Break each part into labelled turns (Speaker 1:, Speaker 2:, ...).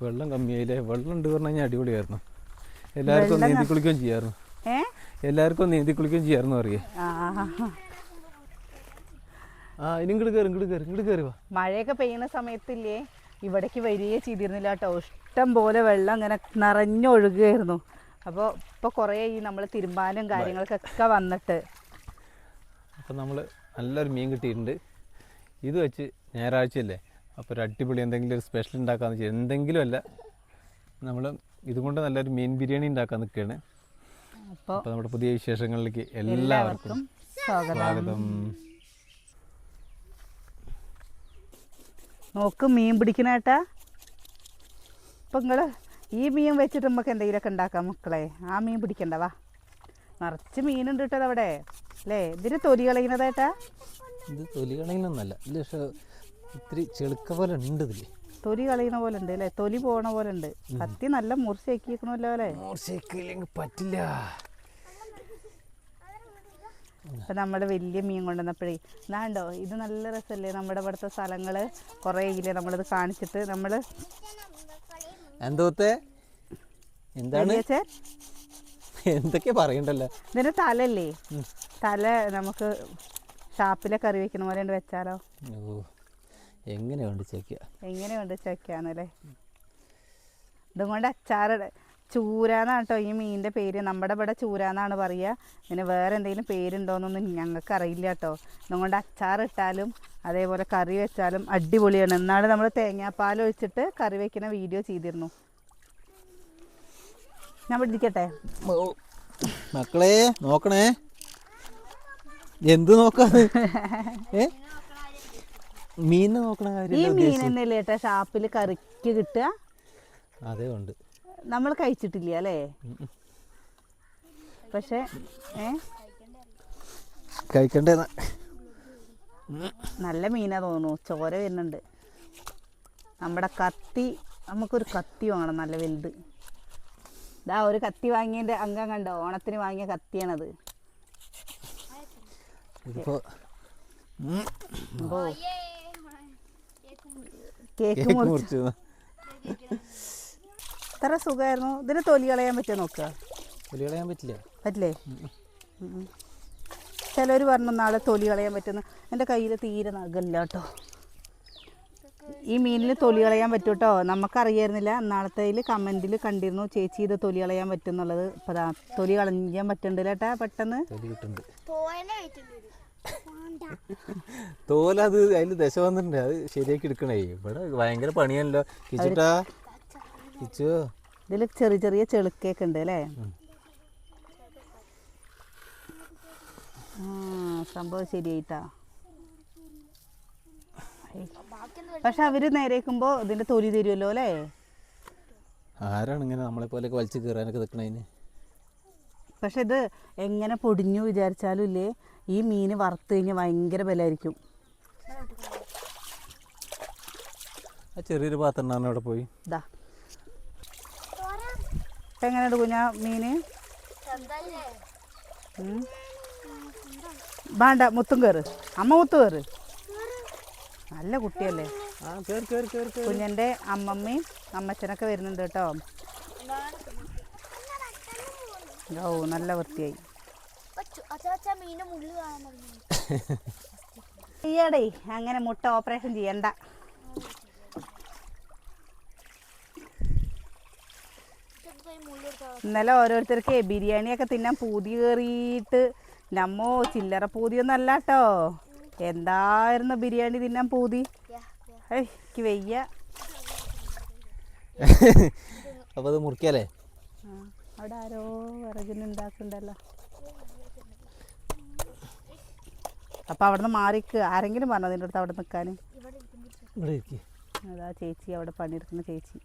Speaker 1: വെള്ളം കമ്മിയായില്ലേ? വെള്ളം ഉണ്ട് പറഞ്ഞു കഴിഞ്ഞാൽ അടിപൊളിയായിരുന്നു. എല്ലാവർക്കും നീന്തി കുളിക്കുകയും ചെയ്യായിരുന്നു.
Speaker 2: ഏ?
Speaker 1: എല്ലാവർക്കും നീന്തി കുളിക്കുകയും ചെയ്യായിരുന്നു അറിയേ
Speaker 2: ആ.
Speaker 1: ഇനി ഇങ്ങോട്ട് കയറി ഇങ്ങോട്ട് കയറി ഇങ്ങോട്ട് കയറി വാ.
Speaker 2: മഴയൊക്കെ പെയ്യുന്ന സമയത്തില്ലേ ഇവിടേക്ക് വരികയെ ചെയ്തിരുന്നില്ല കേട്ടോ. ഇഷ്ടം പോലെ വെള്ളം ഇങ്ങനെ നിറഞ്ഞൊഴുകുകയായിരുന്നു അപ്പോൾ ഇപ്പോൾ കുറേ ഈ നമ്മൾ തിരുമ്പാനും കാര്യങ്ങൾക്കൊക്കെ വന്നിട്ട്.
Speaker 1: അപ്പം നമ്മൾ നല്ലൊരു മീൻ കിട്ടിയിട്ടുണ്ട്. ഇത് വെച്ച് ഞായറാഴ്ചയല്ലേ? അപ്പോൾ ഒരു അടിപൊളി എന്തെങ്കിലും ഒരു സ്പെഷ്യൽ ഉണ്ടാക്കാന്ന് വെച്ചാൽ എന്തെങ്കിലും അല്ല. നമ്മൾ ഇതുകൊണ്ട് നല്ലൊരു മീൻ ബിരിയാണി ഉണ്ടാക്കാൻ നിൽക്കുകയാണ്
Speaker 2: അപ്പോൾ
Speaker 1: നമ്മുടെ പുതിയ വിശേഷങ്ങളിലേക്ക് എല്ലാവർക്കും
Speaker 2: സ്വാഗതം. നോക്ക് മീൻ പിടിക്കണേട്ടാ. ഇപ്പം നിങ്ങൾ ഈ മീൻ വെച്ചിട്ട് നമുക്ക് എന്തെങ്കിലുമൊക്കെ ഉണ്ടാക്കാം മക്കളെ. ആ മീൻ പിടിക്കണ്ട വാ. നിറച്ച് മീനുണ്ട് കേട്ടോ അവിടെ. അല്ലേ? ഇതിന് തൊലി കളയുന്നതേട്ടാ
Speaker 1: ഇത് തൊലി കളയുന്നൊന്നല്ല. ഇത് പക്ഷേ ഇത്തിരി ചെളുക്ക പോലെ ഉണ്ട് ഇതിൽ.
Speaker 2: തൊലി കളയുന്ന പോലെ ഉണ്ട് അല്ലേ? തൊലി പോണ പോലെ ഉണ്ട്. കത്തി നല്ല മുറിച്ചേക്കിക്കണമല്ലോ അല്ലേ?
Speaker 1: മോർച്ചയ്ക്കില്ലെങ്കിൽ പറ്റില്ല.
Speaker 2: ഇപ്പം നമ്മൾ വലിയ മീൻ കൊണ്ടുവന്നപ്പോഴേ ഇതാണ്ടോ ഇത് നല്ല രസമല്ലേ? നമ്മുടെ ഇവിടുത്തെ സ്ഥലങ്ങൾ കുറേ ഇല്ലേ? നമ്മളിത് കാണിച്ചിട്ട് നമ്മൾ
Speaker 1: എന്തോത്തെ എന്താണ്? എന്തൊക്കെ പറയണ്ടല്ലോ?
Speaker 2: ഇതിന്റെ തലല്ലേ തല നമുക്ക് ഷാപ്പിലെ കറി വെക്കുന്ന പോലെ വെച്ചാലോ?
Speaker 1: ഓ എങ്ങനെ വേണ്ട ചേക്കുക
Speaker 2: എങ്ങനെയുണ്ട് ചക്കയാണല്ലേ ഇതും കൊണ്ട് അച്ചാറ് ചൂരാന്നാണ് കേട്ടോ ഈ മീനിന്റെ പേര്. നമ്മുടെ ഇവിടെ ചൂരാന്നാണ് പറയുക. പിന്നെ വേറെ എന്തെങ്കിലും പേരുണ്ടോയെന്നൊന്നും ഞങ്ങൾക്ക് അറിയില്ല കേട്ടോ ഇതുകൊണ്ട് അച്ചാർ അച്ചാറിട്ടാലും അതേപോലെ കറി വെച്ചാലും അടിപൊളിയാണ്. എന്നാണ് നമ്മൾ തേങ്ങാപ്പാൽ ഒഴിച്ചിട്ട് കറി വെക്കുന്ന വീഡിയോ ചെയ്തിരുന്നു. ഞാൻ പിടിക്കട്ടെ?
Speaker 1: മക്കളെ നോക്കണേ. എന്ത് നോക്കാന്ന്? മീനിനെ നോക്കണ
Speaker 2: ഈ
Speaker 1: കാര്യം
Speaker 2: മീൻ എന്നല്ലേ ഏട്ടാ ഷാപ്പിൽ കറിക്ക് കിട്ടുക?
Speaker 1: അതേ ഉണ്ട്.
Speaker 2: നമ്മൾ കഴിച്ചിട്ടില്ല അല്ലേ? പക്ഷേ ഏ?
Speaker 1: കഴിക്കണ്ടേ?
Speaker 2: നല്ല മീനാ തോന്നുന്നു. ചോര വരുന്നുണ്ട്. നമ്മുടെ കത്തി നമുക്കൊരു കത്തി വാങ്ങണം നല്ല വലുത്. ഇതാ ഒരു കത്തി വാങ്ങിയതിന്റെ അംഗം കണ്ടോ? ഓണത്തിന് വാങ്ങിയ കത്തിയാണത്.
Speaker 1: ഇതിപ്പോ
Speaker 2: ഓ കേക്ക് മുറിച്ച്. ഇത്ര സുഖമായിരുന്നു ഇതിന് തൊലി കളയാൻ പറ്റുമോ നോക്കുക
Speaker 1: തൊലി കളയാൻ പറ്റില്ല.
Speaker 2: പറ്റില്ലേ? ചിലർ പറഞ്ഞു നാളെ തൊലി കളയാൻ പറ്റുന്ന എന്റെ കയ്യിൽ തീരെ നഗല്ല കേട്ടോ. ഈ മീനിൽ തൊലി കളയാൻ പറ്റും കേട്ടോ. നമുക്കറിയായിരുന്നില്ല. നാളത്തേൽ കമന്റിൽ കണ്ടിരുന്നു ചേച്ചി ഇത് തൊലി കളയാൻ പറ്റും എന്നുള്ളത്. തൊലി കളയാൻ പറ്റുന്നുണ്ട് കേട്ടാ പെട്ടെന്ന്.
Speaker 1: തോലത് അതിൽ ദശ വന്നിട്ടുണ്ട്. അത് ശരിയാക്കി എടുക്കണേ. ഇവിടെ ഭയങ്കര പണിയാണല്ലോ. കിച്ചുട്ടാ. കിച്ചു.
Speaker 2: ഇതിൽ ചെറിയ ചെറിയ ചെളുക്കൊക്കെ ഉണ്ട് അല്ലേ? സംഭവം ശരിയായിട്ടാ. പക്ഷെ അവർ നേരേക്കുമ്പോ ഇതിന്റെ തൊലി തരുമല്ലോ അല്ലേ?
Speaker 1: ആരാണ് ഇങ്ങനെ നമ്മളെ പോലെ വലിച്ചു കയറാനൊക്കെ നിൽക്കണതിന്
Speaker 2: പക്ഷെ ഇത് എങ്ങനെ പൊടിഞ്ഞു വിചാരിച്ചാലും ഇല്ലേ? ഈ മീൻ വറുത്ത് കഴിഞ്ഞാൽ ഭയങ്കര ബലമായിരിക്കും
Speaker 1: ആ ചെറിയൊരു പാത്രം അവിടെ പോയി.
Speaker 2: ഇതാ എങ്ങനെയുണ്ട് കുഞ്ഞ മീന്. വേണ്ട മുത്തും കയറ് അമ്മ മുത്തു കയറ് നല്ല കുട്ടിയല്ലേ? കുഞ്ഞന്റെ അമ്മമ്മയും അമ്മച്ചനൊക്കെ വരുന്നുണ്ട് കേട്ടോ. ഓ നല്ല വൃത്തിയായി.
Speaker 3: തുടങ്ങി.
Speaker 2: അങ്ങനെ മുട്ട ഓപ്പറേഷൻ ചെയ്യണ്ട. ഇന്നലെ ഓരോരുത്തർക്ക് ബിരിയാണിയൊക്കെ തിന്നാൻ പൂതി കയറിയിട്ട് നമ്മോ ചില്ലറ പൂതിയൊന്നും അല്ല കേട്ടോ എന്തായിരുന്നു ബിരിയാണി തിന്നാൻ പൂതി? എനിക്ക് വയ്യ.
Speaker 1: അപ്പോൾ അത്
Speaker 2: മുറിക്കല്ലേ? അവിടെ ആരോ വിറകിന് ഉണ്ടാക്കുന്നുണ്ടല്ലോ അപ്പം അവിടെ നിന്ന് മാറിക്ക്. ആരെങ്കിലും പറഞ്ഞോ നിന്റെ അടുത്ത് അവിടെ നിൽക്കാൻ? അതാ ചേച്ചി അവിടെ പണിയെടുക്കുന്ന ചേച്ചി.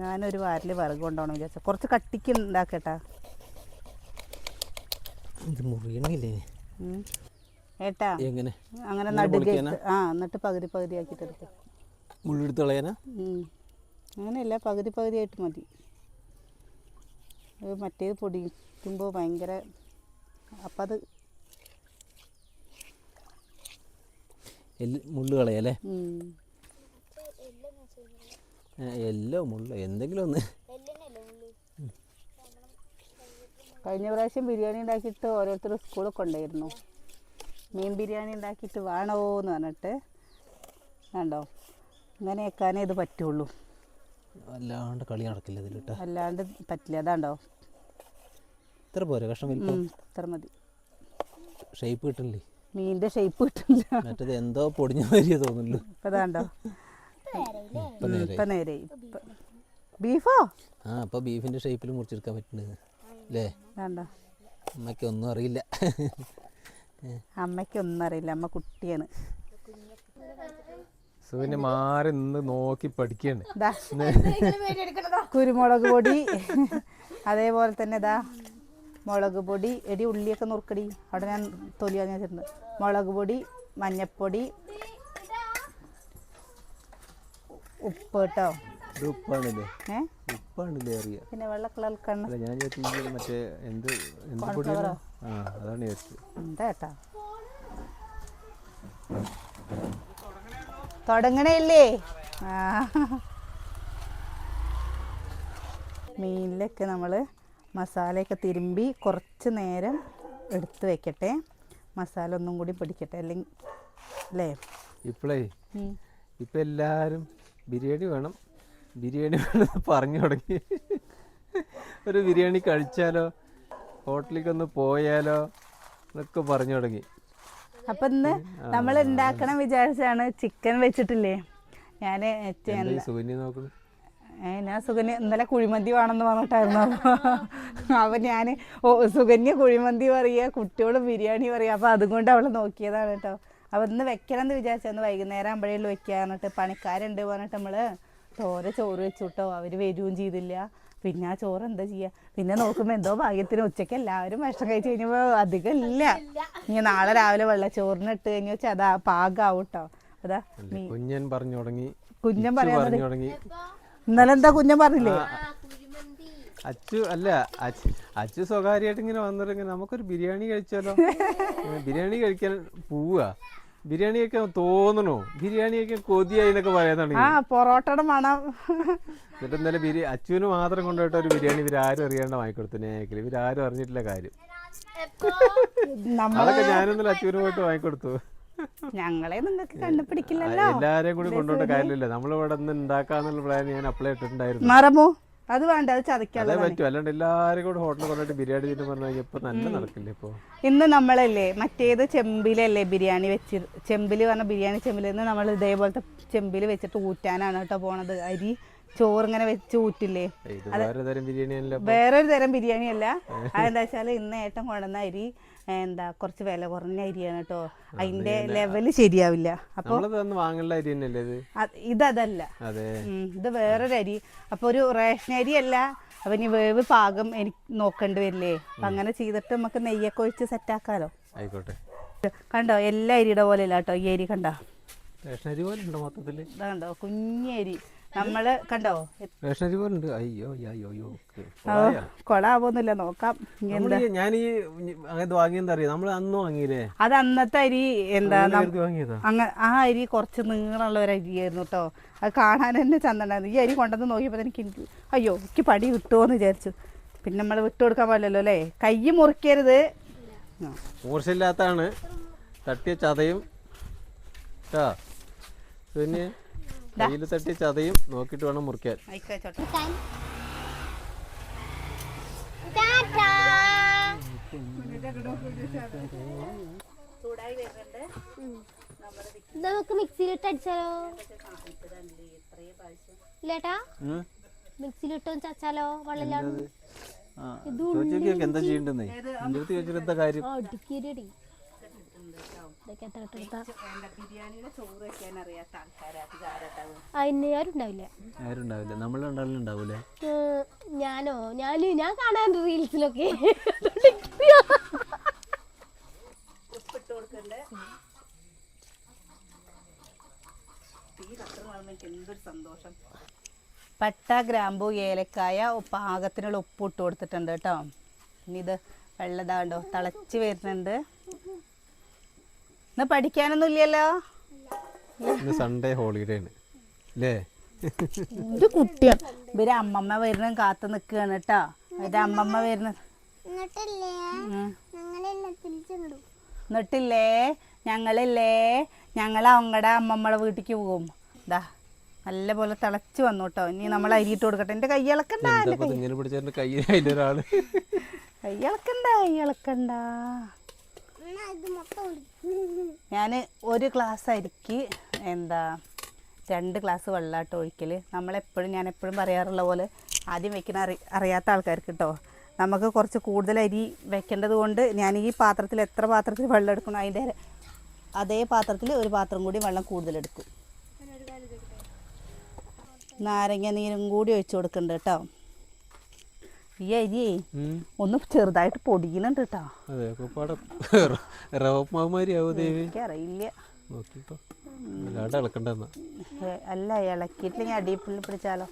Speaker 2: ഞാനൊരു വാരിൽ വിറക് കൊണ്ടുപോകണം വിചാരിച്ചു. കുറച്ച് കട്ടിക്ക് ഉണ്ടാക്കട്ടാ
Speaker 1: ഇത് മുറിയണില്ലേ.
Speaker 2: ഏട്ടാ
Speaker 1: എങ്ങനെ?
Speaker 2: അങ്ങനെ നടുക? ആ എന്നിട്ട് പകുതി പകുതി ആക്കിയിട്ട്
Speaker 1: മുള്ളെടുത്ത് കളയാനാ?
Speaker 2: അങ്ങനെയല്ല പകുതി പകുതി ആയിട്ട് മതി. മറ്റേത് പൊടിക്കുമ്പോൾ ഭയങ്കര അപ്പം അത്
Speaker 1: എല്ല് മുള്ളു കളയല്ലേ?
Speaker 3: എല്ലോ
Speaker 1: മുള്ള. എന്തെങ്കിലും ഒന്ന്.
Speaker 2: കഴിഞ്ഞ പ്രാവശ്യം ബിരിയാണി ഉണ്ടാക്കിയിട്ട് ഓരോരുത്തർ സ്കൂളിൽ കൊണ്ടുപോയിരുന്നു. മീൻ ബിരിയാണി ഉണ്ടാക്കിയിട്ട് വേണോ എന്ന് പറഞ്ഞിട്ട് കണ്ടോ? അങ്ങനെ വെക്കാനേ ഇത് പറ്റുള്ളൂ.
Speaker 1: അല്ലാണ്ട് കളി നടക്കില്ല ഇതിൽ
Speaker 2: അല്ലാണ്ട് പറ്റില്ല. അതാണ്ടോ?
Speaker 1: ഇത്ര പോരെ കഷ്ണം
Speaker 2: ഇത്ര മതി.
Speaker 1: ഷേപ്പ് കിട്ടണില്ലേ?
Speaker 2: മീനിന്റെ ഷേപ്പ് കിട്ടില്ല
Speaker 1: മറ്റേത് എന്തോ പൊടിഞ്ഞ മാതിരിയേ തോന്നുന്നു.
Speaker 2: ഇപ്പൊ ഇതാണ്ടോ?
Speaker 1: ഇപ്പം നേരെ
Speaker 2: ഇപ്പം നേരെ ഇപ്പം ബീഫോ?
Speaker 1: ആ അപ്പോൾ ബീഫിന്റെ ഷേപ്പിൽ മുറിച്ചെടുക്കാൻ പറ്റുന്നത്. അല്ലേ
Speaker 2: വേണ്ടോ
Speaker 1: അമ്മയ്ക്ക് ഒന്നും അറിയില്ല.
Speaker 2: അമ്മയ്ക്ക് ഒന്നും അറിയില്ല. അമ്മ കുട്ടിയാണ്.
Speaker 1: സുവിനെ മാറി നിന്ന് നോക്കി പഠിക്കുകയാണ്.
Speaker 2: ദാ. കുരുമുളക് പൊടി. അതേപോലെ തന്നെ ഇതാ മുളക് പൊടി എടി ഉള്ളിയൊക്കെ നുറുക്കടി അവിടെ ഞാൻ തൊലിയാൻ വെച്ചിട്ടുണ്ട് മുളക് പൊടി മഞ്ഞപ്പൊടി ഉപ്പ് കേട്ടോ. പിന്നെ വെള്ള കളർ കണ്ണ്.
Speaker 1: ഞാൻ മറ്റേ എന്ത് എന്ത് അതാണ് ചോദിച്ചത്
Speaker 2: എന്താ കേട്ടാ തുടങ്ങണല്ലേ? ആ. മീനിലൊക്കെ നമ്മൾ മസാലയൊക്കെ തിരുമ്പി കുറച്ച് നേരം എടുത്ത് വെക്കട്ടെ. മസാല ഒന്നും കൂടി പിടിക്കട്ടെ അല്ലെങ്കിൽ അല്ലേ?
Speaker 1: ഇപ്പോഴേ. ഇപ്പം എല്ലാവരും ബിരിയാണി വേണം ബിരിയാണി വേണം പറഞ്ഞു തുടങ്ങി. ഒരു ബിരിയാണി കഴിച്ചാലോ ഹോട്ടലിലേക്ക് ഒന്ന് പോയാലോ എന്നൊക്കെ പറഞ്ഞു തുടങ്ങി.
Speaker 2: അപ്പം ഇന്ന് നമ്മൾ ഉണ്ടാക്കണം വിചാരിച്ചാണ് ചിക്കൻ വെച്ചിട്ടില്ലേ? ഞാൻ
Speaker 1: സൂര്യ
Speaker 2: നോക്കുന്നത് ഞാൻ സുകന്യ ഇന്നലെ കുഴിമന്തി വേണമെന്ന് പറഞ്ഞിട്ടായിരുന്നു. അപ്പം ഞാൻ ഓ സുകന്യ കുഴിമന്തി പറയുക കുട്ടിയോട് ബിരിയാണി പറയുക. അപ്പോൾ അതുകൊണ്ട് അവൾ നോക്കിയതാണ് കേട്ടോ. അപ്പോൾ ഇന്ന് വെക്കണം എന്ന് വിചാരിച്ചു വൈകുന്നേരം ആകുമ്പോഴേലും വെക്കുക എന്നിട്ട് പണിക്കാരുണ്ട് പറഞ്ഞിട്ട് നമ്മൾ തോര ചോറ് വെച്ചു കേട്ടോ അവർ വരികയും ചെയ്തില്ല. പിന്നെ ആ ചോറ് എന്താ ചെയ്യാ? പിന്നെ നോക്കുമ്പോൾ എന്തോ ഭാഗ്യത്തിന് ഉച്ചയ്ക്ക് എല്ലാവരും ഭക്ഷണം കഴിച്ചു കഴിഞ്ഞപ്പോൾ അധികം ഇല്ല. ഇനി നാളെ രാവിലെ വെള്ളച്ചോറിന് ഇട്ട് കഴിഞ്ഞു വെച്ചാൽ അതാ പാകാവും കേട്ടോ അതാ
Speaker 1: കുഞ്ഞൻ പറഞ്ഞു തുടങ്ങി.
Speaker 2: കുഞ്ഞൻ പറയാൻ
Speaker 1: പറഞ്ഞു തുടങ്ങി.
Speaker 2: ഇന്നലെ എന്താ കുഞ്ഞൻ പറഞ്ഞില്ലേ?
Speaker 1: അച്ചു അല്ല അച്ചു സ്വകാര്യമായിട്ട് ഇങ്ങനെ വന്നിട്ട് ഇങ്ങനെ നമുക്കൊരു ബിരിയാണി കഴിച്ചാലോ? ബിരിയാണി കഴിക്കാൻ പോവുക ബിരിയാണി കഴിക്കാൻ തോന്നണോ? ബിരിയാണി കഴിക്കാൻ കൊതിയായി എന്നൊക്കെ പറയാൻ തുടങ്ങി
Speaker 2: പൊറോട്ടയുടെ മണം.
Speaker 1: എന്നിട്ട് ഇന്നലെ ബിരി അച്ചുവിന് മാത്രം കൊണ്ടുപോയിട്ട് ഒരു ബിരിയാണി ഇവരാരും അറിയാണ്ട് വാങ്ങിക്കൊടുത്തു നേക്കിൽ ഇവരാരും അറിഞ്ഞിട്ടില്ല കാര്യം.
Speaker 2: നമ്മൾ
Speaker 1: അതൊക്കെ ഞാനിന്നലെ അച്ചുവിന് പോയിട്ട് വാങ്ങിക്കൊടുത്തു
Speaker 2: ഞങ്ങളെ നിങ്ങൾക്ക് കണ്ടുപിടിക്കില്ലല്ലോ.
Speaker 1: എല്ലാരെയും കൂടി കൊണ്ടുപോയിട്ട് കാര്യമില്ല നമ്മളിവിടെ നിന്ന് ഉണ്ടാക്കാന്നുള്ള പ്ലാൻ ഞാൻ അപ്ലൈ ഇട്ടിട്ടുണ്ടായിരുന്നു.
Speaker 2: മറമോ അത് വേണ്ട അത്
Speaker 1: അതേ പറ്റും. അല്ലാണ്ട് എല്ലാരും കൂടെ ഹോട്ടലിൽ കൊണ്ടിട്ട് ബിരിയാണി തിന്നു പറഞ്ഞു ഇപ്പൊ നല്ല നടക്കില്ല ഇപ്പൊ?
Speaker 2: ഇന്ന് നമ്മളല്ലേ മറ്റേത് ചെമ്പിലല്ലേ ബിരിയാണി വെച്ച് ചെമ്പിൽ പറഞ്ഞ ബിരിയാണി ചെമ്പിൽ നിന്ന് നമ്മൾ ഇതേപോലത്തെ ചെമ്പിൽ വെച്ചിട്ട് ഊറ്റാനാണ് കേട്ടോ പോണത്. അരി ചോറ് ഇങ്ങനെ വെച്ച് ഊറ്റില്ലേ?
Speaker 1: ഇത് വേറെ തരം ബിരിയാണി
Speaker 2: വേറൊരു തരം ബിരിയാണി അല്ല അതെന്താ വെച്ചാൽ ഇന്ന് ഏട്ടൻ കൊണ്ടുവന്ന അരി എന്താ കുറച്ച് വില കുറഞ്ഞ അരിയാണ് കേട്ടോ. അതിന്റെ ലെവൽ ശരിയാവില്ല. അപ്പൊ
Speaker 1: നമ്മളത് അന്ന് വാങ്ങുള്ള അരി തന്നെയല്ലേ ഇത്?
Speaker 2: അത് ഇതല്ല ഇത് വേറൊരു അരി. അപ്പൊ ഒരു റേഷൻ അരി അല്ല അപ്പം ഇനി വേവ് പാകം എനിക്ക് നോക്കേണ്ടി വരില്ലേ. അപ്പൊ അങ്ങനെ ചെയ്തിട്ട് നമുക്ക് നെയ്യൊക്കെ ഒഴിച്ച് സെറ്റാക്കാലോ
Speaker 1: ആയിക്കോട്ടെ.
Speaker 2: കണ്ടോ? എല്ലാ അരിയുടെ പോലെ ഇല്ല കേട്ടോ ഈ അരി കണ്ടോ?
Speaker 1: റേഷൻ അരി പോലെ ഉണ്ടോ മൊത്തത്തിൽ?
Speaker 2: ഇതാ കണ്ടോ? കുഞ്ഞരി നമ്മൾ കണ്ടോ?
Speaker 1: റേഷൻ അരി പോലെ ഉണ്ട് അയ്യോ അയ്യോ. അയ്യോ
Speaker 2: കൊളാവൊന്നുമില്ല നോക്കാം.
Speaker 1: ഞാൻ ഈ വാങ്ങിയെന്താ അറിയാം? നമ്മൾ അന്ന് വാങ്ങിയില്ലേ?
Speaker 2: അത് അന്നത്തെ അരി എന്താ
Speaker 1: അങ്ങനെ
Speaker 2: ആ അരി കുറച്ച് നീളമുള്ള ഒരു അരിയായിരുന്നു കേട്ടോ അത് കാണാൻ തന്നെ ചന്തണ്ടായിരുന്നു. ഈ അരി കൊണ്ടുവന്ന് നോക്കിയപ്പോൾ എനിക്ക് എനിക്ക് അയ്യോ എനിക്ക് പടി കിട്ടുമോ എന്ന് വിചാരിച്ചു. പിന്നെ നമ്മൾ വിട്ടു കൊടുക്കാൻ പാടില്ലല്ലോ അല്ലേ? കൈ മുറിക്കരുത്.
Speaker 1: മൂർച്ചയില്ലാത്താണ് തട്ടിയ ചതയും. പിന്നെ കയ്യിൽ തട്ടി ചതയും നോക്കിട്ട് വേണം മുറിക്കാൻ.
Speaker 3: നമുക്ക് മിക്സിയിലിട്ട് അടിച്ചാലോ? ഇല്ലേട്ടാ? മിക്സിയിലിട്ടോ ചച്ചാലോ
Speaker 1: വെള്ളം എന്താ ചെയ്യണ്ടെന്നേ എന്താ കാര്യം?
Speaker 3: ഇതൊക്കെ എത്ര
Speaker 2: ബിരിയാണിയുടെ ചോറ് വെക്കാൻ അറിയാത്ത ആൾക്കാരാണ്
Speaker 3: അതിന് ആരുണ്ടാവില്ല?
Speaker 1: ഉണ്ടാവൂലേ?
Speaker 3: ഞാനോ? ഞാൻ ഞാൻ കാണാൻ റീൽസിലൊക്കെ.
Speaker 2: ഉപ്പിട്ട് കൊടുക്കണ്ടേ? എന്തൊരു സന്തോഷം. പട്ട ഗ്രാമ്പു ഏലക്കായ പാകത്തിനുള്ള ഉപ്പ് ഇട്ട് കൊടുത്തിട്ടുണ്ട് കേട്ടോ. ഇനി ഇത് വെള്ളതാണ്ടോ തിളച്ച് വരുന്നുണ്ട്. ഇന്ന് പഠിക്കാനൊന്നും ഇല്ലല്ലോ
Speaker 1: സൺഡേ ഹോളിഡേ ആണ്. അല്ലേ
Speaker 2: എന്റെ കുട്ടിയാണ് ഇവർ അമ്മമ്മ വരുന്ന കാത്തു നിക്കാണ് കേട്ടോ ഇവർ അമ്മമ്മ വരുന്ന
Speaker 3: എന്നിട്ടല്ലേ. ഞങ്ങളെല്ലാം
Speaker 2: ഞങ്ങൾ അവങ്ങളുടെ അമ്മമ്മടെ വീട്ടിക്ക് പോകും. ഇതാ നല്ല പോലെ തിളച്ചു വന്നു കേട്ടോ ഇനി നമ്മൾ അരിയിട്ട് കൊടുക്കട്ടെ. എന്റെ കൈ ഇളക്കണ്ട കൈ.
Speaker 1: ഇങ്ങനെ കൈയിളക്കണ്ട കയ്യിൽ അതിലൊരാൾ
Speaker 2: കൈ ഇളക്കണ്ട കൈ ഇളക്കണ്ട
Speaker 3: ഇത് മൊത്തം
Speaker 2: ഞാൻ ഒരു ഗ്ലാസ് അരിക്ക് എന്താ രണ്ട് ഗ്ലാസ് വെള്ളമായിട്ട് ഒഴിക്കൽ നമ്മളെപ്പോഴും ഞാൻ എപ്പോഴും പറയാറുള്ള പോലെ ആദ്യം വെക്കുന്ന അറി അറിയാത്ത ആൾക്കാർക്ക് കേട്ടോ നമുക്ക് കുറച്ച് കൂടുതൽ അരി വെക്കേണ്ടത് കൊണ്ട് ഞാൻ ഈ പാത്രത്തിൽ എത്ര പാത്രത്തിൽ വെള്ളം എടുക്കണം അതിന്റെ അതേ പാത്രത്തിൽ ഒരു പാത്രം കൂടി വെള്ളം കൂടുതലെടുക്കും നാരങ്ങ നീരും കൂടി ഒഴിച്ചു കൊടുക്കുന്നുണ്ട് കേട്ടോ. ഈ അരിയേ. ഒന്ന് ചെറുതായിട്ട് പൊടിയിലുണ്ട് കേട്ടോ
Speaker 1: അതെ ഞാൻ
Speaker 2: എനിക്കറിയില്ല. അല്ല ഇളക്കിയിട്ടില്ലെങ്കിൽ അടിപ്പിള്ളി പിടിച്ചാലോ?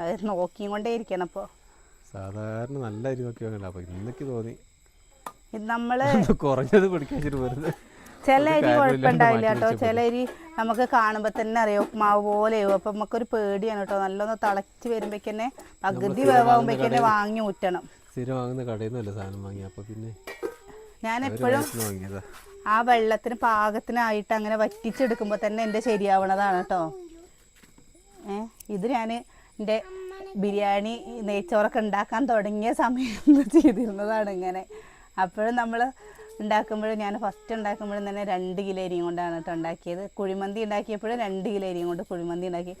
Speaker 2: അത് നോക്കിയും കൊണ്ടേ ഇരിക്കണം അപ്പോൾ
Speaker 1: സാധാരണ നല്ല അരി നോക്കി നമ്മൾ അപ്പൊ ഇന്നൊക്കെ തോന്നി.
Speaker 2: ഇത് നമ്മൾ
Speaker 1: കുറഞ്ഞത് പിടിക്കാൻ വരുന്നത് വെറുതെ.
Speaker 2: ചില അരി കുഴപ്പമുണ്ടാവില്ല കേട്ടോ. ചില അരി നമുക്ക് കാണുമ്പോൾ തന്നെ അറിയാം ഉപ്മാവ് പോലെയോ അപ്പം നമുക്കൊരു പേടിയാണ് കേട്ടോ. നല്ലൊന്ന് തിളച്ച് വരുമ്പോഴേക്കന്നെ പകുതി വേവാകുമ്പോഴേക്കന്നെ വാങ്ങി ഊറ്റണം.
Speaker 1: സ്ഥിരം വാങ്ങുന്ന കടയിൽ നിന്നല്ല സാധനം വാങ്ങി അപ്പൊ പിന്നെ
Speaker 2: ഞാൻ എപ്പോഴും ആ വെള്ളത്തിന് പാകത്തിനായിട്ട് അങ്ങനെ വറ്റിച്ചെടുക്കുമ്പോൾ തന്നെ എന്റെ ശരിയാവണതാണ് കേട്ടോ. ഏ ഇത് ഞാൻ എന്റെ ബിരിയാണി നെയ്ച്ചോറൊക്കെ ഉണ്ടാക്കാൻ തുടങ്ങിയ സമയം ചെയ്തിരുന്നതാണ് ഇങ്ങനെ. അപ്പോഴും നമ്മൾ ഉണ്ടാക്കുമ്പോഴും ഞാൻ ഫസ്റ്റ് ഉണ്ടാക്കുമ്പോഴും തന്നെ രണ്ട് കിലോ അരിയും കൊണ്ടാണ് കേട്ടോ ഉണ്ടാക്കിയത്. കുഴിമന്തി ഉണ്ടാക്കിയപ്പോഴും രണ്ട് കിലോ അരിയും കൊണ്ട് കുഴിമന്തി ഉണ്ടാക്കി.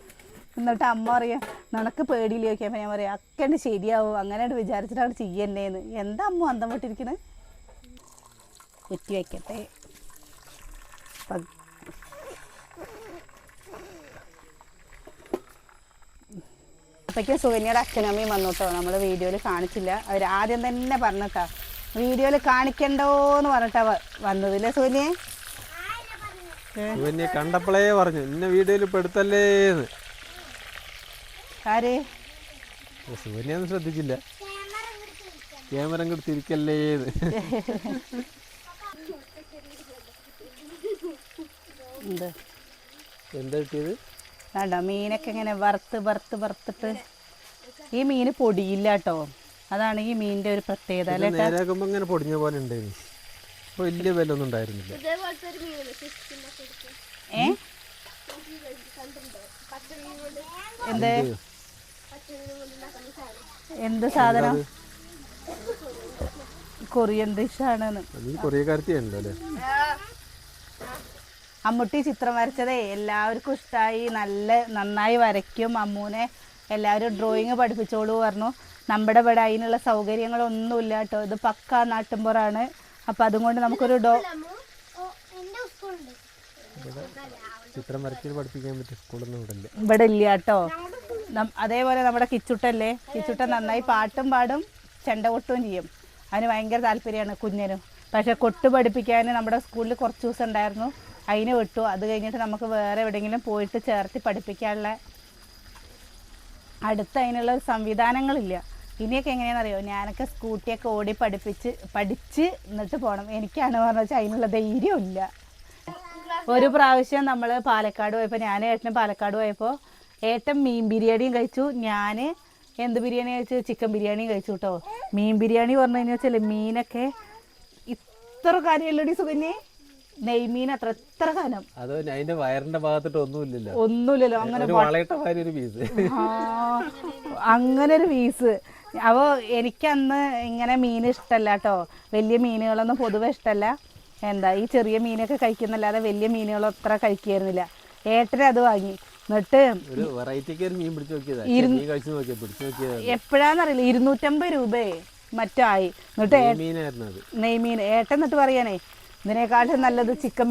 Speaker 2: എന്നിട്ട് അമ്മ പറയാം നിനക്ക് പേടിയില്ല? നോക്കിയപ്പോൾ ഞാൻ പറയാം അക്കണ്ട് ശരിയാവും. അങ്ങനെ വിചാരിച്ചിട്ടാണ് ചെയ്യണ്ടേന്ന് എന്താ അമ്മ അന്തം വിട്ടിരിക്കണത് കുറ്റി വയ്ക്കട്ടെ അപ്പോഴേക്കും സുകന്യയുടെ അച്ഛനമ്മയും വന്നു കേട്ടോ നമ്മൾ വീഡിയോയിൽ കാണിച്ചില്ല. അവർ ആദ്യം തന്നെ പറഞ്ഞിട്ടാ വീഡിയോയിൽ കാണിക്കണ്ടോന്ന് പറഞ്ഞിട്ടാ വന്നതില്ലേ സൂര്യ?
Speaker 1: സൂര്യ കണ്ടപ്പോഴേ പറഞ്ഞു ഇന്ന വീഡിയോയിൽ പെടുത്തല്ലേന്ന്
Speaker 2: ആര്?
Speaker 1: സുവന്യൊന്നും ശ്രദ്ധിച്ചില്ല. ക്യാമറ തിരിക്കല്ലേന്ന്.
Speaker 2: എന്ത്?
Speaker 1: എന്താ കിട്ടിയത്?
Speaker 2: വേണ്ട മീനൊക്കെ ഇങ്ങനെ വറുത്ത് വറുത്ത് വറുത്തിട്ട്. ഈ മീന് പൊടിയില്ല കേട്ടോ. അതാണ് ഈ മീനിന്റെ ഒരു പ്രത്യേകത അല്ലേ
Speaker 1: ഇത് നേരാക്കുമ്പോ ഇങ്ങനെ പൊടിഞ്ഞ പോലെ ഉണ്ടായിരുന്നു വലിയ വില ഒന്നും ഉണ്ടായിരുന്നില്ല
Speaker 2: ഏ? എന്ത്? എന്ത്? സാധനം? കൊറിയൻ
Speaker 1: ഡിഷാണ്
Speaker 2: അമ്മുട്ടി ചിത്രം വരച്ചതേ എല്ലാവർക്കും ഇഷ്ടമായി നല്ല നന്നായി വരയ്ക്കും. അമ്മൂനെ എല്ലാവരും ഡ്രോയിങ് പഠിപ്പിച്ചോളൂ പറഞ്ഞു. നമ്മുടെ ഇവിടെ അതിനുള്ള സൗകര്യങ്ങളൊന്നുമില്ല കേട്ടോ. ഇത് പക്ക നാട്ടുമ്പുറാണ് അപ്പം അതുകൊണ്ട് നമുക്കൊരു ഡോ
Speaker 1: ചിത്രം വരയ്ക്കൽ പഠിപ്പിക്കാൻ പറ്റും സ്കൂളൊന്നും ഇവിടെ ഇല്ല
Speaker 2: ഇവിടെ ഇല്ല കേട്ടോ അതേപോലെ നമ്മുടെ കിച്ചുട്ടല്ലേ? കിച്ചുട്ട നന്നായി പാട്ടും പാടും ചെണ്ട കൊട്ടുകയും ചെയ്യും. അതിന് ഭയങ്കര താല്പര്യമാണ് കുഞ്ഞിനും. പക്ഷെ കൊട്ട് പഠിപ്പിക്കാൻ നമ്മുടെ സ്കൂളിൽ കുറച്ച് ദിവസം ഉണ്ടായിരുന്നു. അതിന് വിട്ടു. അത് കഴിഞ്ഞിട്ട് നമുക്ക് വേറെ എവിടെയെങ്കിലും പോയിട്ട് ചേർത്തി പഠിപ്പിക്കാനുള്ള അടുത്ത അതിനുള്ള സംവിധാനങ്ങളില്ല. ഇനിയൊക്കെ എങ്ങനെയാണെന്നറിയോ? ഞാനൊക്കെ സ്കൂട്ടിയൊക്കെ ഓടി പഠിപ്പിച്ച് പഠിച്ച് എന്നിട്ട് പോകണം എനിക്കാണ് പറഞ്ഞ വെച്ചാൽ അതിനുള്ള ധൈര്യമില്ല ഒരു പ്രാവശ്യം നമ്മൾ പാലക്കാട് പോയപ്പോൾ ഞാൻ ഏട്ടനും പാലക്കാട് പോയപ്പോൾ ഏട്ടൻ മീൻ ബിരിയാണിയും കഴിച്ചു. ഞാൻ എന്ത് ബിരിയാണി കഴിച്ചു ചിക്കൻ ബിരിയാണിയും കഴിച്ചു കേട്ടോ മീൻ ബിരിയാണി പറഞ്ഞു കഴിഞ്ഞാൽ വെച്ചാൽ മീനൊക്കെ ഇത്ര കാര്യമല്ലടി സുകന്യെ നെയ്മീൻ അത്ര എത്ര കാലം.
Speaker 1: അതോ അതിന്റെ വയറിന്റെ ഭാഗത്തോട്ട് ഒന്നുമില്ലല്ലോ
Speaker 2: ഒന്നുമില്ലല്ലോ. അങ്ങനെ
Speaker 1: പീസ്.
Speaker 2: അങ്ങനെ ഒരു പീസ്. അപ്പോൾ എനിക്കന്ന് ഇങ്ങനെ മീൻ ഇഷ്ടമല്ല കേട്ടോ വലിയ മീനുകളൊന്നും പൊതുവെ ഇഷ്ടമല്ല എന്താ ഈ ചെറിയ മീനൊക്കെ കഴിക്കുന്നല്ലാതെ വലിയ മീനുകൾ അത്ര കഴിക്കായിരുന്നില്ല. ഏട്ടന് അത് വാങ്ങി. എന്നിട്ട് എപ്പോഴാന്നറിയില്ല ഇരുന്നൂറ്റമ്പത് രൂപയെ മറ്റോ ആയി. എന്നിട്ട് നെയ്
Speaker 1: മീൻ അത്.
Speaker 2: നെയ്മീൻ ഏട്ടൻ എന്നിട്ട് പറയാനേ ഇതിനേക്കാളും നല്ലത് ചിക്കൻ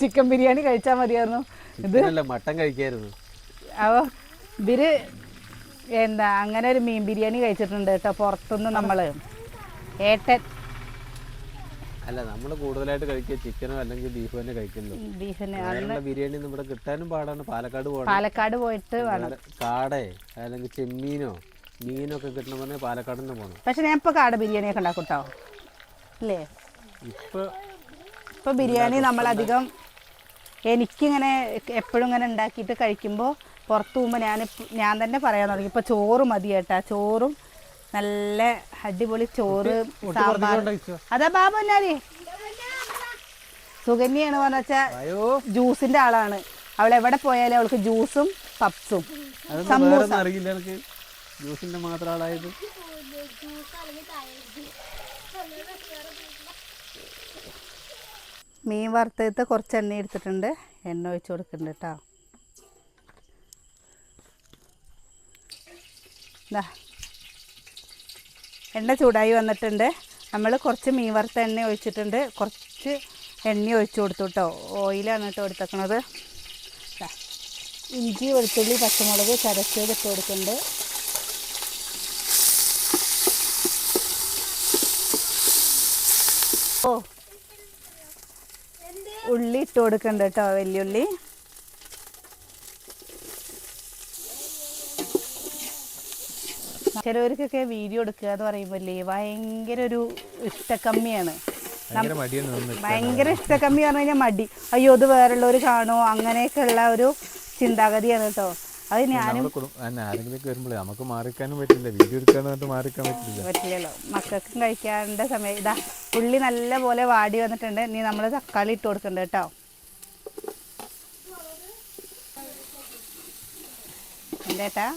Speaker 2: ചിക്കൻ ബിരിയാണി കഴിച്ചാൽ മതിയായിരുന്നു.
Speaker 1: ഇത് മട്ടൻ കഴിക്കായിരുന്നു.
Speaker 2: അപ്പോൾ ഇവർ എന്താ അങ്ങനെ ഒരു മീൻ ബിരിയാണി കഴിച്ചിട്ടുണ്ട് കേട്ടോ പുറത്തുനിന്ന് നമ്മൾ ഏട്ടൻ.
Speaker 1: അല്ല നമ്മൾ കൂടുതലായിട്ട് കഴിക്കുക ചിക്കനോ അല്ലെങ്കിൽ ബീഫ് തന്നെ കഴിക്കുന്നു
Speaker 2: ബീഫിന്
Speaker 1: ബിരിയാണി ഇവിടെ കിട്ടാനും പാടാണ്. പാലക്കാട് പോകണം.
Speaker 2: പാലക്കാട് പോയിട്ട് വേണം.
Speaker 1: കാടേ അല്ലെങ്കിൽ ചെമ്മീനോ മീനൊക്കെ കിട്ടണമെന്നേ പാലക്കാട് തന്നെ പോകണം.
Speaker 2: പക്ഷെ ഞാൻ ഇപ്പൊ കാട ബിരിയാണിയൊക്കെ ഉണ്ടാക്കും കേട്ടോ അല്ലേ
Speaker 1: ഇപ്പൊ
Speaker 2: ഇപ്പോൾ ബിരിയാണി നമ്മളധികം എനിക്കിങ്ങനെ എപ്പോഴും ഇങ്ങനെ ഉണ്ടാക്കിയിട്ട് കഴിക്കുമ്പോൾ പുറത്ത് പോകുമ്പോൾ ഞാൻ ഞാൻ തന്നെ പറയാൻ തുടങ്ങി. ഇപ്പോൾ ചോറ് മതി കേട്ടാ ചോറും നല്ല അടിപൊളി ചോറ് സാമ്പാർ. അതാ ബാബു എന്നാലേ? സുകന്യാണ് പറഞ്ഞ വെച്ചാൽ ജ്യൂസിന്റെ ആളാണ്. അവൾ എവിടെ പോയാലും അവൾക്ക് ജ്യൂസും പപ്സും
Speaker 1: അതൊന്നും അറിയില്ല എനിക്ക്. ജ്യൂസിന്റെ മാത്രം ആളായത്.
Speaker 2: മീൻ വറുത്തത് കുറച്ച് എണ്ണ എടുത്തിട്ടുണ്ട്. എണ്ണ ഒഴിച്ച് കൊടുക്കുന്നുണ്ട് കേട്ടോ. ദാ എണ്ണ ചൂടായി വന്നിട്ടുണ്ട്. നമ്മൾ കുറച്ച് മീൻ വറുത്ത എണ്ണ ഒഴിച്ചിട്ടുണ്ട്. കുറച്ച് എണ്ണ ഒഴിച്ചു കൊടുത്തു കേട്ടോ ഓയിലാണ് കേട്ടോ എടുത്തേക്കണത്. ഇഞ്ചി വെളുത്തുള്ളി പച്ചമുളക് ചതച്ചത് ഇട്ട് കൊടുക്കുന്നുണ്ട്. ഓ. ഉള്ളി ഇട്ട് കൊടുക്കുന്നുണ്ട് കേട്ടോ വലിയുള്ളി ചിലവർക്കൊക്കെ വീഡിയോ എടുക്കുക എന്ന് പറയുമ്പോഴേ ഭയങ്കര ഒരു ഇഷ്ടക്കമ്മിയാണ്.
Speaker 1: ഭയങ്കര
Speaker 2: ഇഷ്ടക്കമ്മി പറഞ്ഞു കഴിഞ്ഞാൽ മടി. അയ്യോ ഇത് വേറുള്ളവർ കാണുമോ അങ്ങനെയൊക്കെ ഉള്ള ഒരു ചിന്താഗതിയാണ് കേട്ടോ. അത് ഞാനും
Speaker 1: നമുക്ക് മാറിക്കാനും പറ്റില്ല. വീഡിയോ മാറിക്കാൻ പറ്റില്ല.
Speaker 2: പറ്റില്ലല്ലോ. മക്കൾക്കും കഴിക്കാണ്ട സമയം. ഇതാ ഉള്ളി നല്ല പോലെ വാടി വന്നിട്ടുണ്ട്. നീ നമ്മൾ തക്കാളി ഇട്ട് കൊടുക്കണ്ട കേട്ടോ. എന്തേട്ടാ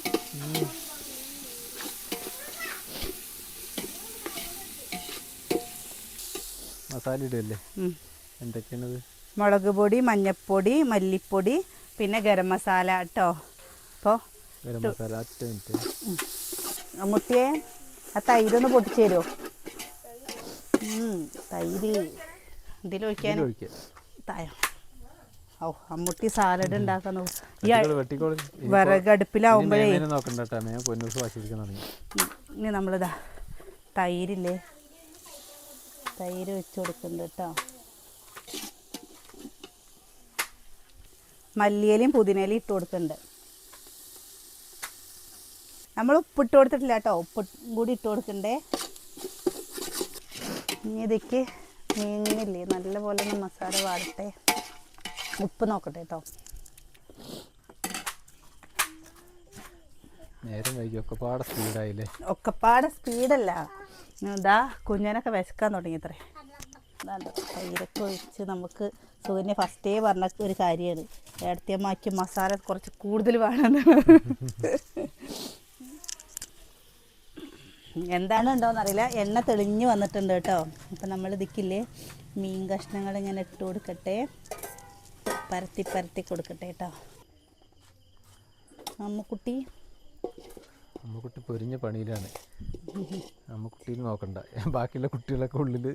Speaker 1: മസാല
Speaker 2: ഇടല്ലേ.
Speaker 1: എന്തൊക്കെയാണത്?
Speaker 2: മുളക് പൊടി മഞ്ഞപ്പൊടി മല്ലിപ്പൊടി പിന്നെ ഗരം മസാല കേട്ടോ അപ്പോൾ
Speaker 1: ഗരം മസാല ഒറ്റ മിനിറ്റ്.
Speaker 2: മുട്ടിയെ ആ തൈരൊന്ന് പൊട്ടിച്ചു തരുമോ തൈര്. ഇതിലൊഴിക്കാൻ തായോ ഓ അമ്മുട്ടി സാലഡ് ഉണ്ടാക്കാൻ വിറകടുപ്പിലാവുമ്പോഴേ ഇനി നമ്മളിതാ തൈരില്ലേ? തൈര് വെച്ച് കൊടുക്കുന്നുണ്ട് കേട്ടോ. മല്ലിയിലയും പുതിനയിലയും ഇട്ട് കൊടുക്കുന്നുണ്ട്. നമ്മൾ ഉപ്പിട്ട് കൊടുത്തിട്ടില്ല കേട്ടോ. ഉപ്പ് കൂടി ഇട്ട് കൊടുക്കണ്ടേ ഇനി ഇതിക്ക് മീനില്ലേ നല്ലപോലെ ഒന്ന് മസാല വാടട്ടെ. ഉപ്പ് നോക്കട്ടെ കേട്ടോ.
Speaker 1: നേരം വൈകി ഒക്കെപ്പാടെ പാടെ സ്പീഡായില്ലേ?
Speaker 2: ഒക്കെപ്പാടെ സ്പീഡല്ല. ഇതാ കുഞ്ഞനൊക്കെ വിശക്കാൻ തുടങ്ങിയത്രേ. ഇത്രേ തൈരൊക്കെ ഒഴിച്ച് നമുക്ക് സുകന്യ ഫസ്റ്റേ പറഞ്ഞ ഒരു കാര്യമാണ്. ഏടത്തിയമ്മയ്ക്ക് മസാല കുറച്ച് കൂടുതൽ വേണമെന്ന് എന്താണ് ഉണ്ടോയെന്ന് അറിയില്ല. എണ്ണ തെളിഞ്ഞ് വന്നിട്ടുണ്ട് കേട്ടോ. അപ്പം നമ്മൾ ഇതിക്കില്ലേ മീൻ കഷ്ണങ്ങൾ ഇങ്ങനെ ഇട്ട് കൊടുക്കട്ടെ. പരത്തി പരത്തി കൊടുക്കട്ടെ കേട്ടോ. അമ്മുക്കുട്ടി
Speaker 1: അമ്മക്കുട്ടി പൊരിഞ്ഞ പണിയിലാണ്. അമ്മക്കുട്ടിയിൽ നോക്കണ്ട. ബാക്കിയുള്ള കുട്ടികളൊക്കെ ഉള്ളിൽ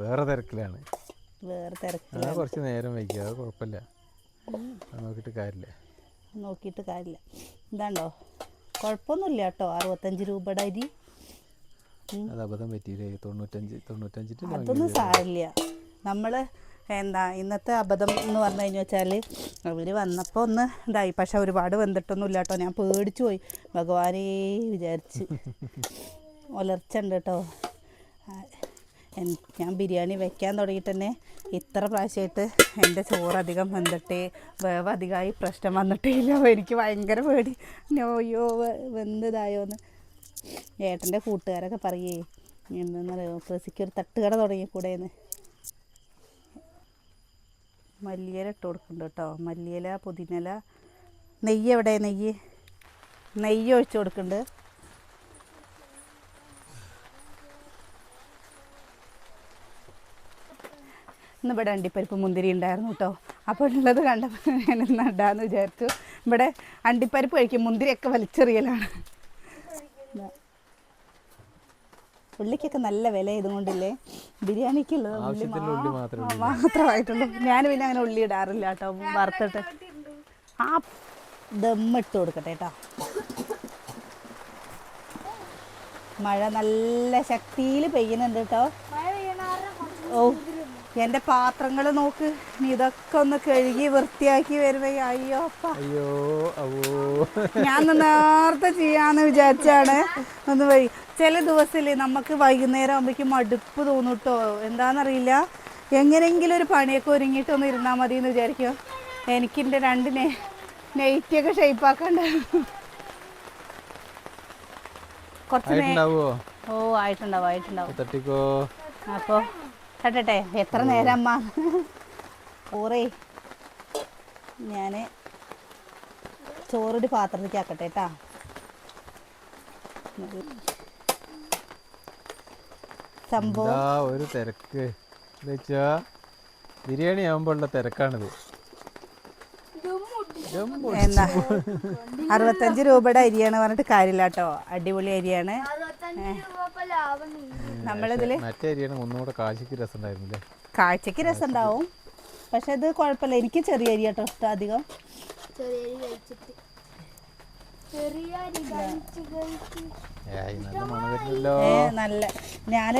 Speaker 1: വേറെ തിരക്കിലാണ്.
Speaker 2: വേറെ
Speaker 1: അത് കുറച്ച് നേരം വൈകിയ അത് കുഴപ്പമില്ല. നോക്കിയിട്ട് കാര്യമില്ല.
Speaker 2: നോക്കിയിട്ട് കാര്യമില്ല. എന്താണ്ടോ? കുഴപ്പമൊന്നുമില്ല കേട്ടോ. അറുപത്തഞ്ച് രൂപയുടെ അരി.
Speaker 1: അത് അബദ്ധം പറ്റിയില്ലേ? തൊണ്ണൂറ്റഞ്ച് തൊണ്ണൂറ്റഞ്ചിട്ട്
Speaker 2: അതൊന്നും സാരില്ല നമ്മൾ എന്താ ഇന്നത്തെ അബദ്ധം എന്ന് പറഞ്ഞു കഴിഞ്ഞു വെച്ചാൽ അവർ വന്നപ്പോൾ ഒന്ന് ഇതായി. പക്ഷെ ഒരുപാട് വെന്തിട്ടൊന്നുമില്ല കേട്ടോ. ഞാൻ പേടിച്ചു പോയി. ഭഗവാനേ വിചാരിച്ച്. ഒലർച്ച ഉണ്ട് കേട്ടോ ഞാൻ ബിരിയാണി വെക്കാൻ തുടങ്ങിയിട്ട് തന്നെ ഇത്ര പ്രാവശ്യമായിട്ട് എന്റെ ചോറ് അധികം വെന്തിട്ടേ വേവ് അധികമായി പ്രശ്നം വന്നിട്ടേ ഇല്ല എനിക്ക് ഭയങ്കര പേടി. നോയോ വെന്തതായോന്ന്. ഏട്ടന്റെ കൂട്ടുകാരൊക്കെ പറയേ എന്താണെന്നറിയോ പ്രസിക്ക് ഒരു തട്ടുകട തുടങ്ങിക്കൂടെയെന്ന് മല്ലിയില ഇട്ട് കൊടുക്കുന്നുണ്ട് കേട്ടോ. മല്ലിയില പുതിനില നെയ്യ് എവിടെ? നെയ്യ്. നെയ്യ് ഒഴിച്ചു കൊടുക്കുന്നുണ്ട്. ഇന്ന് ഇവിടെ അണ്ടിപ്പരിപ്പ് മുന്തിരി ഉണ്ടായിരുന്നു കേട്ടോ. അപ്പോൾ ഉള്ളത് കണ്ടപ്പോൾ ഞാൻ നടാന്ന് വിചാരിച്ചു. ഇവിടെ അണ്ടിപ്പരിപ്പ് കഴിക്കും. മുന്തിരിയൊക്കെ വലിച്ചെറിയലാണ്. ഉള്ളിക്കൊക്കെ നല്ല വില ഇതുകൊണ്ടില്ലേ ബിരിയാണിക്കുള്ളത് ഉള്ളി മാത്രമായിട്ടുള്ളൂ. ഞാൻ പിന്നെ അങ്ങനെ ഉള്ളി ഇടാറില്ല കേട്ടോ വറുത്തിട്ട്. ആ ദമ്മിട്ട് കൊടുക്കട്ടെ കേട്ടോ. മഴ നല്ല ശക്തിയിൽ പെയ്യുന്നുണ്ട് കേട്ടോ. ഓ എന്റെ പാത്രങ്ങൾ നോക്ക്. നീ ഇതൊക്കെ ഒന്ന് കഴുകി വൃത്തിയാക്കി വരുമ്പോ അയ്യോ
Speaker 1: അയ്യോ
Speaker 2: ഞാൻ നേരത്തെ ചെയ്യാന്ന് വിചാരിച്ചാണ്. ഒന്ന് വൈ ചില ദിവസമില്ലേ നമുക്ക് വൈകുന്നേരം ആകുമ്പോഴേക്കും മടുപ്പ് തോന്നൂട്ടോ എന്താണെന്നറിയില്ല എങ്ങനെയെങ്കിലും ഒരു പണിയൊക്കെ ഒരുങ്ങിയിട്ട് ഒന്ന് ഇരുന്നാൽ മതി എന്ന് വിചാരിക്കും. എനിക്കിന്റെ രണ്ട് നെ നെയ്റ്റിയൊക്കെ ഷെയ്പ്പാക്കണ്ട കുറച്ച് ഓ ആയിട്ടുണ്ടാവും ആയിട്ടുണ്ടാവും. അപ്പോൾ തട്ടട്ടെ എത്ര നേരം അമ്മ ഓറേ ഞാൻ ചോറൊരു പാത്രത്തിലേക്ക് ആക്കട്ടെ കേട്ടാ സംഭവം.
Speaker 1: ഒരു തിരക്ക്? എന്താ വെച്ചാ ബിരിയാണി ആകുമ്പോഴുള്ള തിരക്കാണിത്.
Speaker 2: അറുപത്തഞ്ച് രൂപയുടെ അരിയാണ് പറഞ്ഞിട്ട് കാര്യമില്ല കേട്ടോ. അടിപൊളി അരിയാണ്. നമ്മളിതിൽ കാഴ്ചക്ക് രസം ഉണ്ടാവും പക്ഷെ ഇത് കുഴപ്പമില്ല. എനിക്ക് ചെറിയ അരി കേട്ടോ ഇഷ്ടം അധികം.
Speaker 3: ചെറിയ അരി കഴിച്ചിട്ട്. ചെറിയ അരി കഴിച്ച് കഴിച്ച്.
Speaker 2: ഏ നല്ല ഞാൻ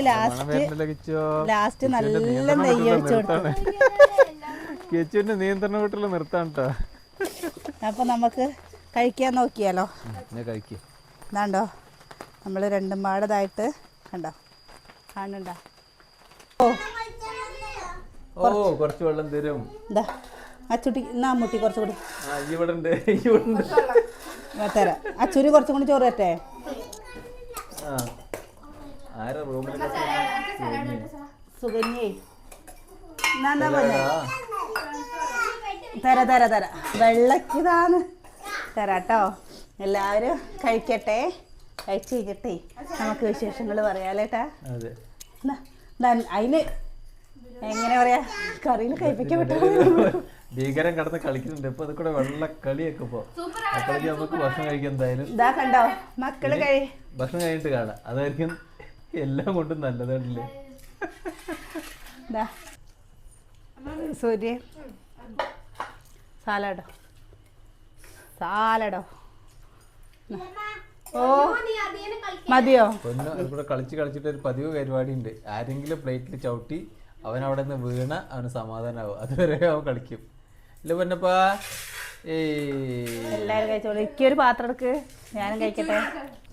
Speaker 2: ലാസ്റ്റ് നല്ല
Speaker 1: നിയന്ത്രണം
Speaker 2: നെയ്യ്
Speaker 1: വിട്ടുള്ള
Speaker 2: ഒഴിച്ചു കൊടുത്തു.
Speaker 1: കിച്ചുവിന്റെ നിയന്ത്രണ വീട്ടിൽ നിർത്താണ് കേട്ടോ
Speaker 2: അപ്പോൾ നമുക്ക് കഴിക്കാൻ നോക്കിയാലോ? ഇതാണ്ടോ? നമ്മൾ രണ്ടും പാടതായിട്ട് കണ്ടോ? കാണുന്നുണ്ടോ? ഓ.
Speaker 1: ഓ കുറച്ച് വെള്ളം തരും.
Speaker 2: അച്ചുട്ടി എന്നാ മുട്ടി
Speaker 1: കുറച്ചുകൂടി ഇവിടെ ഉണ്ട് ഇവിടെ
Speaker 2: തരാം. അച്ചുരി കുറച്ചും കൂടി ചോറ് തരട്ടെ?
Speaker 1: ആരാ റൂമിൽ
Speaker 2: സുകന്യേ. എന്നാ എന്നാ പറഞ്ഞേ? തര തരാ തരാ. വെള്ളക്കിതാണ് തരാട്ടോ. എല്ലാവരും കഴിക്കട്ടെ. കഴിച്ചു കഴിഞ്ഞിട്ടേ നമുക്ക് വിശേഷങ്ങൾ പറയാലേട്ടാ
Speaker 1: അതെ.
Speaker 2: അതിന് എങ്ങനെ പറയാ? കറിയിൽ കഴിപ്പിക്കാൻ പറ്റും
Speaker 1: ഭീകരം കടന്ന് കളിക്കുന്നുണ്ട്. ഇപ്പൊ അത് കൂടെ വെള്ള കളിയൊക്കെ ഇപ്പൊ. അപ്പോഴേക്കും നമുക്ക് ഭക്ഷണം കഴിക്കാം എന്തായാലും?
Speaker 2: ഇതാ കണ്ടോ മക്കൾ കഴി
Speaker 1: ഭക്ഷണം കഴിഞ്ഞിട്ട് കാണാം. അതായിരിക്കും എല്ലാം കൊണ്ടും
Speaker 2: നല്ലതല്ലേ സൂര്യ. സാലഡോ. സാലഡോ. ഓ. മതിയോ?
Speaker 1: ഇവിടെ കളിച്ച് കളിച്ചിട്ട് ഒരു പതിവ് പരിപാടി ഉണ്ട് ആരെങ്കിലും പ്ലേറ്റിൽ ചവിട്ടി അവൻ അവിടെ നിന്ന് വീണ അവന് സമാധാനാവും. അതുവരെ അവൻ കളിക്കും. ഇല്ല പൊന്നപ്പാ. ഏയ്.
Speaker 2: എല്ലാവരും കഴിച്ചോളൂ. എനിക്കൊരു പാത്രം എടുക്ക്. ഞാനും കഴിക്കട്ടെ.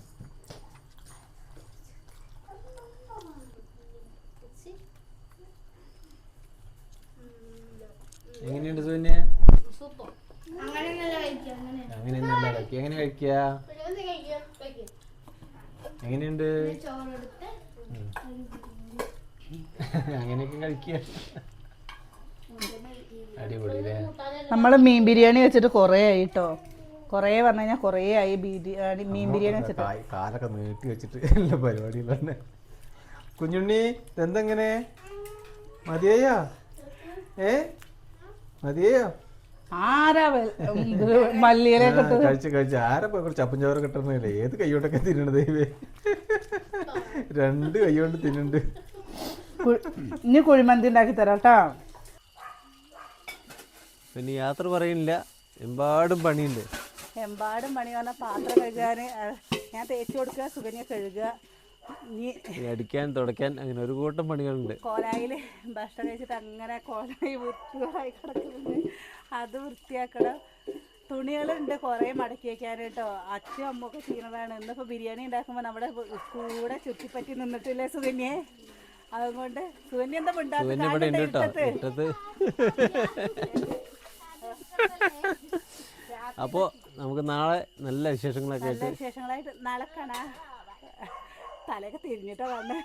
Speaker 1: എങ്ങനെയുണ്ട് സൂന്യ?
Speaker 3: അങ്ങനെ.
Speaker 1: അങ്ങനെയൊന്നുമല്ല കഴിക്കുക. എങ്ങനെ കഴിക്കുക? എങ്ങനെയുണ്ട്? അങ്ങനെയൊക്കെ കഴിക്കുക. അടിപൊളി അല്ലേ?
Speaker 2: നമ്മൾ മീൻ ബിരിയാണി വെച്ചിട്ട് കുറേ ആയിട്ടോ? കേട്ടോ കുറേ പറഞ്ഞു കഴിഞ്ഞാൽ കുറേ ആയി ബിരിയാണി മീൻ ബിരിയാണി വെച്ചിട്ട്.
Speaker 1: കാലൊക്കെ നീട്ടി വെച്ചിട്ട് എല്ലാ പരിപാടിയും തന്നെ. കുഞ്ഞുണ്ണി ഇതെന്തെങ്ങനെ? മതിയാ ഏ? മതിയോ?
Speaker 2: ആരാ
Speaker 1: കഴിച്ചു കഴിച്ച്. ആരപ്പോ കുറച്ച് ചപ്പൻ ചോറ് കിട്ടുന്നില്ല ഏത് കൈയോട്ടൊക്കെ തിന്നണത് ദൈവേ രണ്ട് കൈകൊണ്ട് തിന്നുണ്ട്.
Speaker 2: കു- ഇനി കുഴിമന്തി ഉണ്ടാക്കി തരാം കേട്ടോ.
Speaker 1: പിന്നെ യാത്ര പറയുന്നില്ല എമ്പാടും പണിയുണ്ട്.
Speaker 2: എമ്പാടും പണി പറഞ്ഞാൽ പാത്രം കഴുകാൻ ഞാൻ തേച്ചു കൊടുക്കുക സുഗന്യ കഴുകുക.
Speaker 1: അടിക്കാൻ തുടയ്ക്കാൻ അങ്ങനെ ഒരു കൂട്ടം പണികളുണ്ട്.
Speaker 2: കോലായിൽ ഭക്ഷണം കഴിച്ചിട്ട് അങ്ങനെ കോലായി വൃത്തിയായി കിടക്കുന്നുണ്ട്. അത് വൃത്തിയാക്കണം തുണികളുണ്ട് കുറേ മടക്കി വെക്കാനായിട്ടോ അച്ഛനും അമ്മൊക്കെ ചെയ്യണതാണ് ഇന്നിപ്പോൾ ബിരിയാണി ഉണ്ടാക്കുമ്പോൾ നമ്മുടെ കൂടെ ചുറ്റിപ്പറ്റി നിന്നിട്ടില്ലേ സുകന്യെ? അതുകൊണ്ട് സുകന്യ എന്താ
Speaker 1: ഉണ്ടാക്കുന്നത് അപ്പോൾ നമുക്ക് നാളെ നല്ല വിശേഷങ്ങളൊക്കെ
Speaker 2: നല്ല വിശേഷങ്ങളായിട്ട് നാളെ കാണാ. തലയൊക്കെ തിരിഞ്ഞിട്ടാ വന്നത്